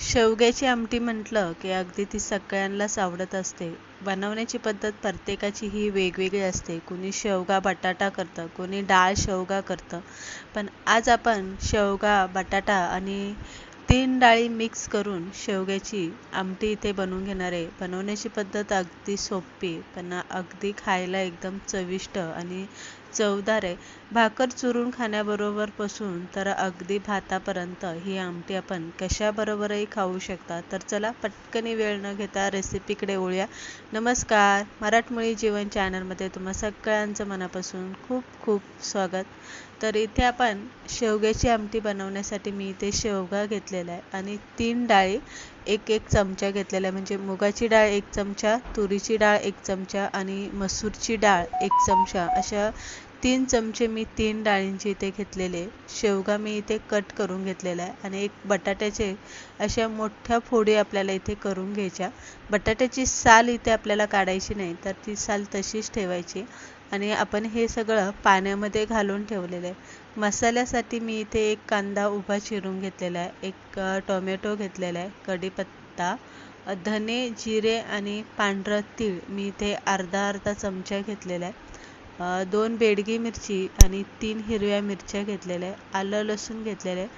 शेवग्याची आमटी म्हटलं की अगदी ती सगळ्यांनाच आवडत असते. बनवण्याची पद्धत प्रत्येकाची ही वेगवेगळी असते. कोणी शेवगा बटाटा करतं कोणी डाळ शेवगा करतं. पण आज आपण शेवगा बटाटा आणि तीन डाळी मिक्स करून शेवग्याची आमटी इथे बनवून घेणार आहे. बनवण्याची पद्धत अगदी सोपी पण अगदी खायला एकदम चविष्ट आणि चवदार आहे. भाकर चुरून खाण्याबरोबरपासून तर अगदी भातापर्यंत ही आमटी आपण कशाबरोबरही खाऊ शकता. तर चला पटकनी वेळ न घेता रेसिपीकडे ओळूया नमस्कार. मराठमोळी जीवन चॅनलमध्ये तुम्हा सगळ्यांचं मनापासून खूप खूप स्वागत. तर इथे आपण शेवग्याची आमटी बनवण्यासाठी मी इथे शेवगा घेतलेला आहे आणि तीन डाळी एक एक चमचा घेतलेला आहे. म्हणजे मुगाची डाळ एक चमचा तुरीची डाळ एक चमचा आणि मसूरची डाळ एक चमचा. अशा तीन चमचे मी तीन डाळींचे इथे घेतलेले. शेवगा मी इथे कट करून घेतलेला आहे आणि एक बटाट्याचे अशा मोठ्या फोडी आपल्याला इथे करून घ्यायच्या. बटाट्याची साल इथे आपल्याला काढायची नाही तर ती साल तशीच ठेवायची. आणि आपण हे सगळं पाण्यामध्ये घालून ठेवलेलं आहे. मसाल्यासाठी मी इथे एक कांदा उभा चिरून घेतलेला आहे. एक टोमॅटो घेतलेला आहे. कढीपत्ता धने जिरे आणि पांढरं तीळ मी इथे अर्धा अर्धा चमचा घेतलेला आहे. दोन बेडगी मिरची आणि तीन हिरव्या मिरच्या घेतलेल्या आहे आलं लसूण घेतलेलं आहे.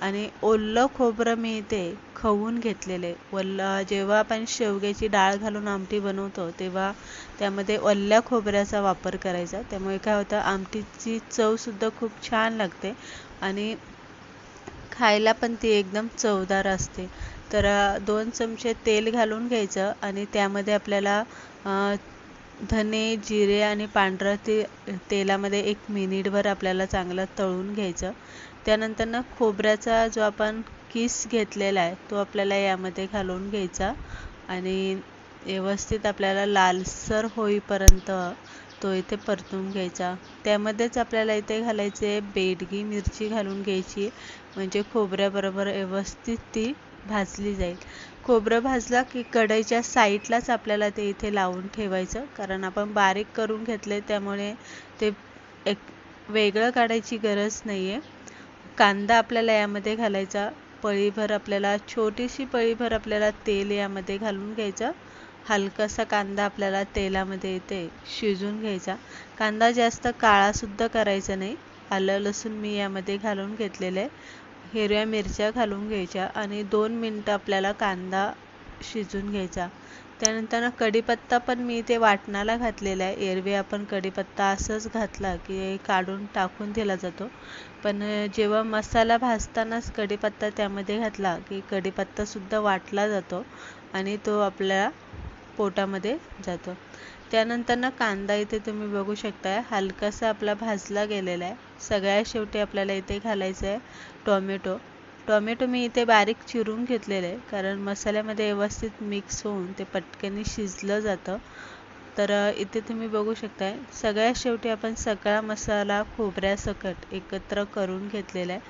आणि ओलं खोबरं मी इथे खवून घेतलेले ओलं जेव्हा आपण शेवग्याची डाळ घालून आमटी बनवतो तेव्हा त्यामध्ये ओल्या खोबऱ्याचा वापर करायचा. त्यामुळे काय होतं आमटीची चवसुद्धा खूप छान लागते आणि खायला पण ती एकदम चवदार असते. तर दोन चमचे तेल घालून घ्यायचं आणि त्यामध्ये आपल्याला धने जिरे आणि पांढरं ते तेलामध्ये एक मिनिटभर आपल्याला चांगलं तळून घ्यायचं. त्यानंतर ना खोबऱ्याचा जो आपण किस घेतलेला आहे तो आपल्याला यामध्ये घालून घ्यायचा. आणि व्यवस्थित आपल्याला लालसर होईपर्यंत तो इथे परतून घ्यायचा. त्यामध्येच आपल्याला इथे घालायचे बेडगी मिरची घालून घ्यायची. म्हणजे खोबऱ्याबरोबर व्यवस्थित ती भाजली जाईल. खोबरं भाजला की कढईच्या साईडलाच आपल्याला ते इथे लावून ठेवायचं. कारण आपण बारीक करून घेतले त्यामुळे ते एक वेगळं काढायची गरज नाही आहे कांदा आपल्याला यामध्ये घालायचा. पळीभर आपल्याला छोटीशी पळीभर आपल्याला तेल यामध्ये घालून घ्यायचं. हलकासा कांदा आपल्याला तेलामध्ये इथे शिजून घ्यायचा. कांदा जास्त काळासुद्धा करायचा नाही. आलं लसूण मी यामध्ये घालून घेतलेलं आहे. हिरव्या मिरच्या घालून घ्यायच्या आणि दोन मिनटं आपल्याला कांदा शिजून घ्यायचा. त्यानंतर कढीपत्ता पण मी ते वाटणाला घातलेला आहे. एरवी आपण कढीपत्ता असंच घातला की काढून टाकून दिला जातो. पण जेव्हा मसाला भाजतानाच कढीपत्ता त्यामध्ये घातला की कढीपत्तासुद्धा वाटला जातो आणि तो आपल्या पोटामध्ये जातो. त्यानंतर ना कांदा इथे तुम्ही बघू शकताय. हलकासा आपला भाजला गेलेला आहे. सगळ्यात शेवटी आपल्याला इथे घालायचं आहे टॉमॅटो. टॉमॅटो मी इथे बारीक चिरून घेतलेले आहे. कारण मसाल्यामध्ये व्यवस्थित मिक्स होऊन ते पटकनी शिजलं जातं. तर इथे तुम्ही बघू शकताय. सगळ्यात शेवटी आपण सगळा मसाला खोबऱ्यासकट एकत्र करून घेतलेला आहे.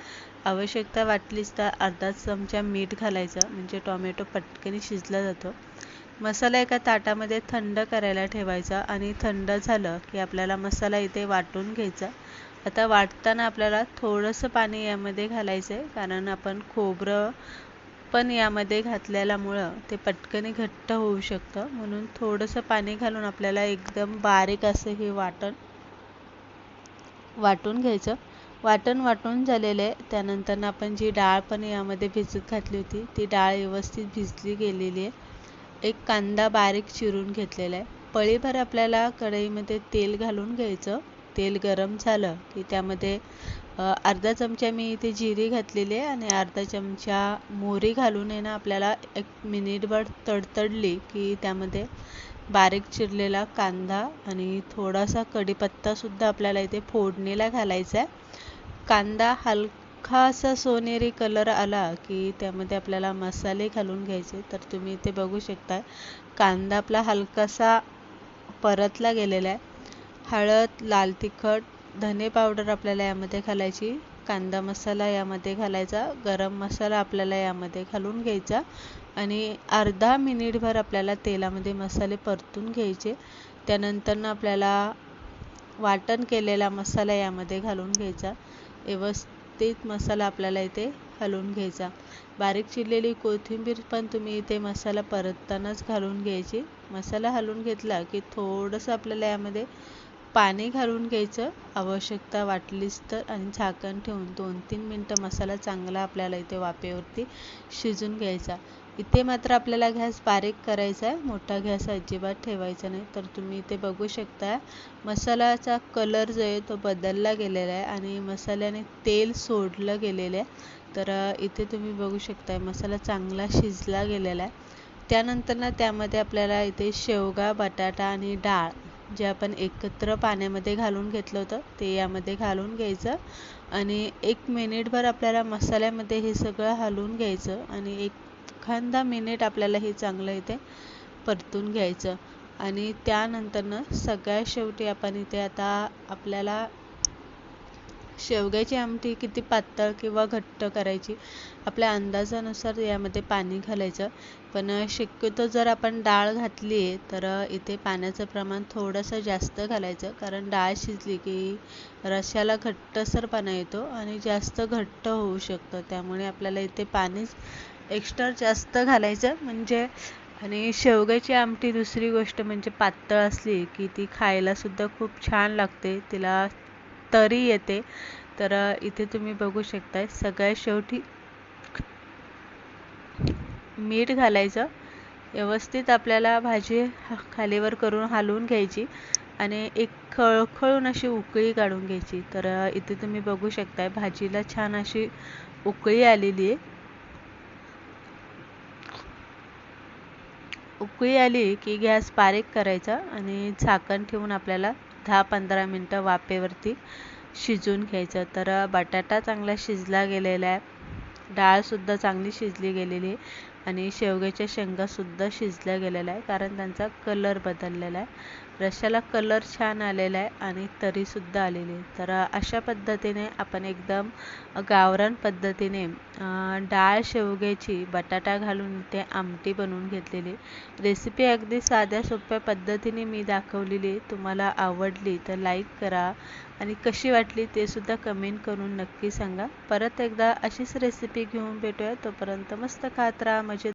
आवश्यकता वाटलीच तर अर्धा चमचा मीठ घालायचं. म्हणजे टॉमॅटो पटकनी शिजला जातो. मसाला एका ताटामध्ये थंड करायला ठेवायचा आणि थंड झालं की आपल्याला मसाला इथे वाटून घ्यायचा. आता वाटताना आपल्याला थोडंसं पाणी यामध्ये घालायचं आहे कारण आपण खोबरं पण यामध्ये घातलेल्यामुळं ते पटकन घट्ट होऊ शकतं. म्हणून थोडंसं पाणी घालून आपल्याला एकदम बारीक असं हे वाटण वाटून घ्यायचं. वाटण वाटून झालेलं आहे. त्यानंतर आपण जी डाळ पण यामध्ये भिजत घातली होती ती डाळ व्यवस्थित भिजली गेलेली आहे. एक कांदा बारीक चिरून घेतलेला आहे. पळीभर आपल्याला कढईमध्ये तेल घालून घ्यायचं. तेल गरम झालं की त्यामध्ये अर्धा चमचा मी इथे जिरी घातलेली आहे आणि अर्धा चमचा मोहरी घालून आहे ना आपल्याला एक मिनिटभर तडतडली की त्यामध्ये बारीक चिरलेला कांदा आणि थोडासा कढीपत्तासुद्धा आपल्याला इथे फोडणीला घालायचा आहे. कांदा हल असा सोनेरी कलर आला की त्यामध्ये आपल्याला मसाले घालून घ्यायचे. तर तुम्ही इथे बघू शकता कांदा आपला हलकासा परतला गेलेला आहे. हळद लाल तिखट धने पावडर आपल्याला यामध्ये घालायची. कांदा मसाला यामध्ये घालायचा. गरम मसाला आपल्याला यामध्ये घालून घ्यायचा. आणि अर्धा मिनिटभर आपल्याला तेलामध्ये मसाले परतून घ्यायचे. त्यानंतर आपल्याला वाटण केलेला मसाला यामध्ये घालून घ्यायचा. व्यवस्थित तेच मसाला आपल्याला इथे हलवून घ्यायचा. बारीक चिरलेली कोथिंबीर पण तुम्ही इथे मसाला परततानाच घालून घ्यायची. मसाला हलवून घेतला की थोडंसं आपल्याला यामध्ये पाणी घालून घ्यायचं. आवश्यकता वाटलीच तर आणि झाकण ठेवून दोन तीन मिनटं मसाला चांगला आपल्याला इथे वाफेवरती शिजून घ्यायचा. इथे मात्र आपल्याला गॅस बारीक करायचा आहे. मोठा गॅस अजिबात ठेवायचा नाही. तर तुम्ही इथे बघू शकता मसाल्याचा कलर जो आहे तो बदलला गेलेला आहे आणि मसाल्याने तेल सोडलं गेलेलं आहे. तर इथे तुम्ही बघू शकता मसाला चांगला शिजला गेलेला आहे. त्यानंतर ना त्यामध्ये आपल्याला इथे शेवगा बटाटा आणि डाळ जे आपण एकत्र पाण्यामध्ये घालून घेतलं होतं ते यामध्ये घालून घ्यायचं. आणि एक मिनिटभर आपल्याला मसाल्यामध्ये हे सगळं हलवून घ्यायचं आणि एक एखादा मिनिट आपल्याला हे चांगलं इथे परतून घ्यायचं. आणि त्यानंतरनं सगळ्यात शेवटी आपण इथे आता आपल्याला शेवग्याची आमटी किती पातळ किंवा घट्ट करायची आपल्या अंदाजानुसार यामध्ये पाणी घालायचं. पण शक्यतो जर आपण डाळ घातली आहे तर इथे पाण्याचं प्रमाण थोडंसं जास्त घालायचं. कारण डाळ शिजली की रश्याला घट्टसरपणा येतो आणि जास्त घट्ट होऊ शकतं. त्यामुळे आपल्याला इथे पाणी एक्स्ट्रा जास्त घालायचं. म्हणजे आणि शेवग्याची आमटी दुसरी गोष्ट म्हणजे पातळ असली की ती खायलासुद्धा खूप छान लागते. तिला तरी येते. तर इथे तुम्ही बघू शकताय सगळ्यात शेवटी मीठ घालायचं. व्यवस्थित आपल्याला भाजी खालीवर करून हलवून घ्यायची आणि एक खळखळून अशी उकळी काढून घ्यायची. तर इथे तुम्ही बघू शकताय भाजीला छान अशी उकळी आलेली आहे. उकळी आली की गॅस बारीक करायचा आणि झाकण ठेवून आपल्याला दहा पंधरा मिनटं वाफेवरती शिजून घ्यायचं. तर बटाटा चांगला शिजला गेलेला आहे. डाळसुद्धा चांगली शिजली गेलेली आहे. आणि शेवग्याच्या शेंगासुद्धा शिजल्या गेलेल्या आहे. कारण त्यांचा कलर बदललेला आहे. रश्याला कलर छान आलेला आहे आणि तरीसुद्धा आलेली आहे. तर अशा पद्धतीने आपण एकदम गावरान पद्धतीने डाळ शेवग्याची बटाटा घालून ते आमटी बनवून घेतलेली रेसिपी अगदी साध्या सोप्या पद्धतीने मी दाखवलेली तुम्हाला आवडली तर लाईक करा आणि कशी वाटली ते सुद्धा कमेंट करून नक्की सांगा. परत एकदा अशीच रेसिपी घेऊन भेटूया. तोपर्यंत मस्त खात राहा मजेत